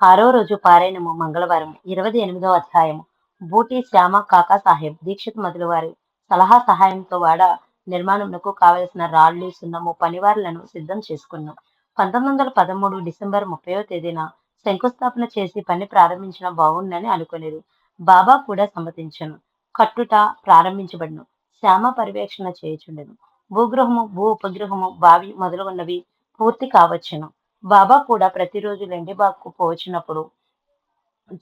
ఆరో రోజు పారాయణము మంగళవారం ఇరవై ఎనిమిదవ అధ్యాయము. బూటి శ్యామ కాకా సాహెబ్ దీక్షిత్ మొదలు వారి సలహా సహాయంతో వాడ నిర్మాణంకు కావలసిన రాళ్ళు సున్నము పనివారులను సిద్ధం చేసుకున్నాం. పంతొమ్మిది వందల పదమూడు డిసెంబర్ ముప్పైవ తేదీన శంకుస్థాపన చేసి పని ప్రారంభించిన బాగుందని అనుకునేది బాబా కూడా సమ్మతించను. కట్టుట ప్రారంభించబడును. శ్యామ పర్యవేక్షణ చేయుచుండెను. భూగృహము భూ ఉపగ్రహము బావి మొదలుగున్నవి పూర్తి కావచ్చును. బాబా కూడా ప్రతిరోజు లెండిబాగ్కు పోచినప్పుడు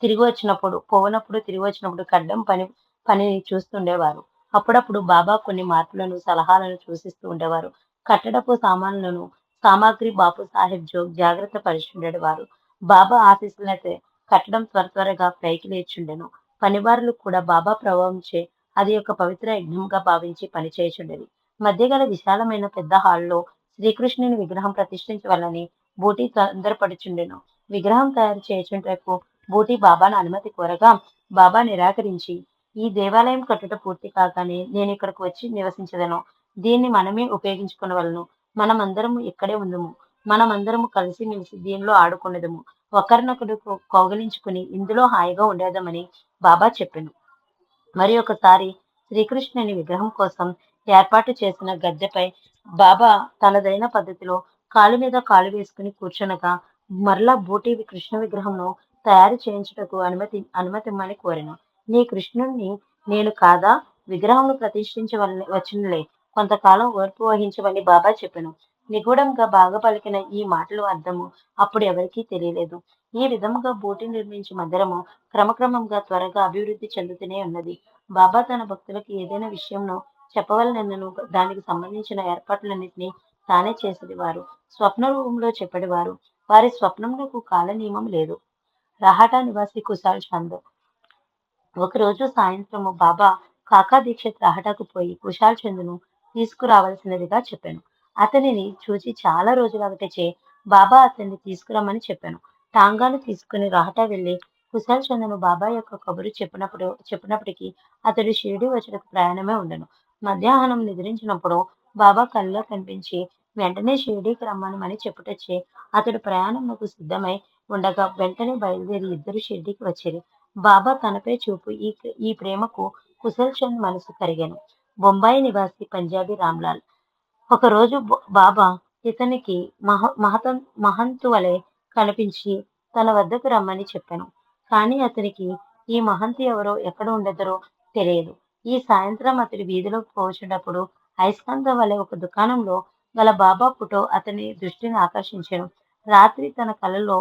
తిరిగి వచ్చినప్పుడు పోనప్పుడు తిరిగి వచ్చినప్పుడు కడ్డం పని పనిని చూస్తుండేవారు. అప్పుడప్పుడు బాబా కొన్ని మార్పులను సలహాలను సూచిస్తూ ఉండేవారు. కట్టడపు సామాన్లను సామాగ్రి బాపు సాహెబ్ జోగ్ జాగ్రత్త పరిచుండేవారు. బాబా ఆశీస్సులైతే కట్టడం త్వర త్వరగా పైకి లేచుండెను. పనివారులు కూడా బాబా ప్రభావంచే అది ఒక పవిత్ర యజ్ఞంగా భావించి పనిచేయచుండేది. మధ్యగల విశాలమైన పెద్ద హాల్లో శ్రీకృష్ణుని విగ్రహం ప్రతిష్ఠించవాలని బూటీ తొందరపడుచుండెను విగ్రహం తయారు చేయుచుంటకు బూటీ బాబాను అనుమతి కోరగా బాబా నిరాకరించి ఈ దేవాలయం కట్టుట పూర్తి కాగానే నేను ఇక్కడికి వచ్చి నివసించదను. దీన్ని మనమే ఉపయోగించుకునవలను. మనమందరము ఇక్కడే ఉందము. మనమందరము కలిసి మెలిసి దీనిలో ఆడుకునేదము ఒకరినొకరు కౌగిలించుకుని ఇందులో హాయిగా ఉండేదమని బాబా చెప్పాను. మరి ఒకసారి శ్రీకృష్ణుని విగ్రహం కోసం ఏర్పాటు చేసిన గద్దెపై బాబా తనదైన పద్ధతిలో కాలు మీద కాలు వేసుకుని కూర్చునగా మరలా బూటి కృష్ణ విగ్రహంను తయారు చేయించుటకు అనుమతి అనుమతిమ్మని కోరిన. నీ కృష్ణుణ్ణి నేను కాదా? విగ్రహంను ప్రతిష్ఠించవలని వచ్చినలే. కొంతకాలం ఓర్పు వహించమని బాబా చెప్పాను. నిగూఢంగా బాగా పలికిన ఈ మాటలు అర్థము అప్పుడు ఎవరికీ తెలియలేదు. ఈ విధముగా బోటి నిర్మించి మందిరము క్రమక్రమంగా త్వరగా అభివృద్ధి చెందుతూనే ఉన్నది. బాబా తన భక్తులకు ఏదైనా విషయంను చెప్పవలనను దానికి సంబంధించిన ఏర్పాట్లన్నింటినీ తానే చేసేవారు స్వప్న రూపంలో చెప్పేవారు. వారి స్వప్నములకు కాల నియమం లేదు. రహాటా నివాసి కుశాల్ చంద్. ఒకరోజు సాయంత్రము బాబా కాకా దీక్షిత్ రహటాకు పోయి కుశాల్ చంద్ను తీసుకురావాల్సినదిగా చెప్పాను. అతనిని చూసి చాలా రోజులగటచే బాబా అతన్ని తీసుకురమ్మని చెప్పాను. టాంగాను తీసుకుని రహటా వెళ్ళి కుశాల్ చంద్రను బాబా యొక్క కబురు చెప్పినప్పుడు చెప్పినప్పటికీ అతడు షిరిడి వచ్చటకు ప్రయాణమే ఉండను. మధ్యాహ్నం నిద్రించినప్పుడు బాబా కళ్ళలో కనిపించి వెంటనే షిరిడీకి రమ్మనమని చెప్పుటొచ్చి. అతడు ప్రయాణమునకు సిద్ధమై ఉండగా వెంటనే బయలుదేరి ఇద్దరు షిరిడీకి వచ్చేది బాబా తనపై చూపు ఈ ఈ ప్రేమకు కుశల్ చంద్ మనసు కరిగాను. బొంబాయి నివాసి పంజాబీ రామ్లాల్. ఒకరోజు బాబా ఇతనికి మహ మహత మహంతు వలె కనిపించి తన వద్దకు రమ్మని చెప్పాను. కానీ అతనికి ఈ మహంతి ఎవరో ఎక్కడ ఉండదరో తెలియదు. ఈ సాయంత్రం అతడి వీధిలో పోచున్నప్పుడు అయస్కాంత వలె ఒక దుకాణంలో గల బాబా ఫోటో అతని దృష్టిని ఆకర్షించాను రాత్రి తన కలలో